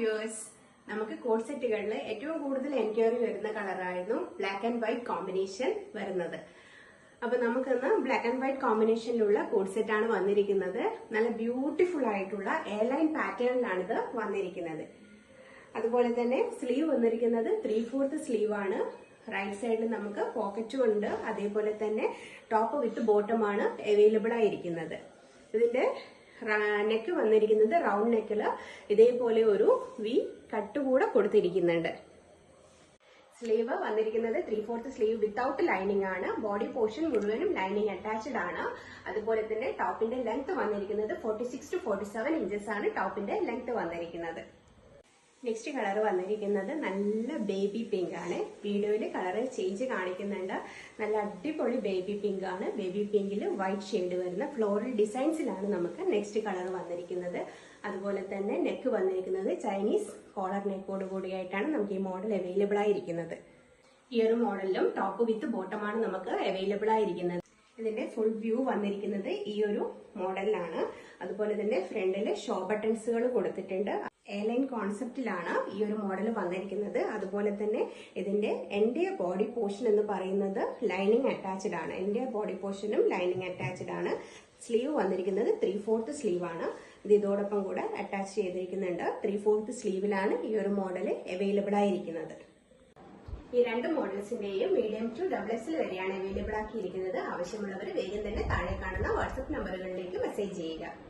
Viewers നമുക്ക് code സെറ്റുകളിൽ ഏറ്റവും കൂടുതൽ എൻക്വയറി വരുന്ന കളറായിരുന്നു ബ്ലാക്ക് ആൻഡ് വൈറ്റ് കോമ്പിനേഷൻ വരുന്നത്. അപ്പൊ നമുക്കിന്ന് ബ്ലാക്ക് ആൻഡ് വൈറ്റ് കോമ്പിനേഷനിലുള്ള കോഡ് സെറ്റ് ആണ് വന്നിരിക്കുന്നത്. നല്ല ബ്യൂട്ടിഫുൾ ആയിട്ടുള്ള എയർലൈൻ പാറ്റേണിലാണ് ഇത് വന്നിരിക്കുന്നത്. അതുപോലെ തന്നെ സ്ലീവ് വന്നിരിക്കുന്നത് ത്രീ ഫോർത്ത് സ്ലീവ് ആണ് റൈറ്റ് സൈഡിൽ നമുക്ക് പോക്കറ്റും ഉണ്ട്. അതേപോലെ തന്നെ ടോപ്പ് വിത്ത് ബോട്ടം ആണ് അവൈലബിൾ ആയിരിക്കുന്നത്. ഇതിന്റെ നെക്ക് വന്നിരിക്കുന്നത് റൗണ്ട് നെക്കിൽ ഇതേപോലെ ഒരു വി കട്ട് കൂടെ കൊടുത്തിരിക്കുന്നുണ്ട്. സ്ലീവ് വന്നിരിക്കുന്നത് three fourth sleeve without lining ആണ്. ബോഡി പോർഷൻ മുഴുവനും ലൈനിങ് അറ്റാച്ച്ഡ് ആണ്. അതുപോലെ തന്നെ ടോപ്പിന്റെ ലെങ്ത് വന്നിരിക്കുന്നത് forty six to forty seven inches ആണ് ടോപ്പിന്റെ ലെങ്ത് വന്നിരിക്കുന്നത്. നെക്സ്റ്റ് കളർ വന്നിരിക്കുന്നത് നല്ല ബേബി പിങ്ക് ആണ്. വീഡിയോയിൽ കളർ ചേഞ്ച് കാണിക്കുന്നുണ്ട്. നല്ല അടിപൊളി ബേബി പിങ്ക് ആണ്. ബേബി പിങ്കിൽ വൈറ്റ് ഷെയ്ഡ് വരുന്ന ഫ്ലോറൽ ഡിസൈൻസിലാണ് നമുക്ക് നെക്സ്റ്റ് കളർ വന്നിരിക്കുന്നത്. അതുപോലെ തന്നെ നെക്ക് വന്നിരിക്കുന്നത് ചൈനീസ് കോളർ നെക്കോട് കൂടിയായിട്ടാണ് നമുക്ക് ഈ മോഡൽ അവൈലബിൾ ആയിരിക്കുന്നത്. ഈ ഒരു മോഡലിലും ടോപ്പ് വിത്ത് ബോട്ടമാണ് നമുക്ക് അവൈലബിൾ ആയിരിക്കുന്നത്. ഇതിന്റെ ഫുൾ വ്യൂ വന്നിരിക്കുന്നത് ഈ ഒരു മോഡലിലാണ് അതുപോലെ തന്നെ ഫ്രണ്ടിൽ ഷോ ബട്ടൺസുകൾ കൊടുത്തിട്ടുണ്ട്. എയർലൈൻ കോൺസെപ്റ്റിലാണ് ഈ ഒരു മോഡൽ വന്നിരിക്കുന്നത്. അതുപോലെ തന്നെ ഇതിന്റെ എന്റെ ബോഡി പോർഷൻ എന്ന് പറയുന്നത് ലൈനിങ് അറ്റാച്ച്ഡ് ആണ്. എന്റെ ബോഡി പോർഷനും ലൈനിങ് അറ്റാച്ച്ഡ് ആണ്. സ്ലീവ് വന്നിരിക്കുന്നത് ത്രീ ഫോർത്ത് സ്ലീവ് ആണ്. ഇത് ഇതോടൊപ്പം കൂടെ അറ്റാച്ച് ചെയ്തിരിക്കുന്നുണ്ട്. ത്രീ ഫോർത്ത് സ്ലീവിലാണ് ഈ ഒരു മോഡൽ അവൈലബിൾ ആയിരിക്കുന്നത്. ഈ രണ്ട് മോഡൽസിന്റെയും മീഡിയം ടു ഡബിൾ എക്സിൽ വരെയാണ് അവൈലബിൾ ആക്കിയിരിക്കുന്നത്. ആവശ്യമുള്ളവർ വേഗം തന്നെ താഴെ കാണുന്ന വാട്സപ്പ് നമ്പറുകളിലേക്ക് മെസ്സേജ് ചെയ്യുക.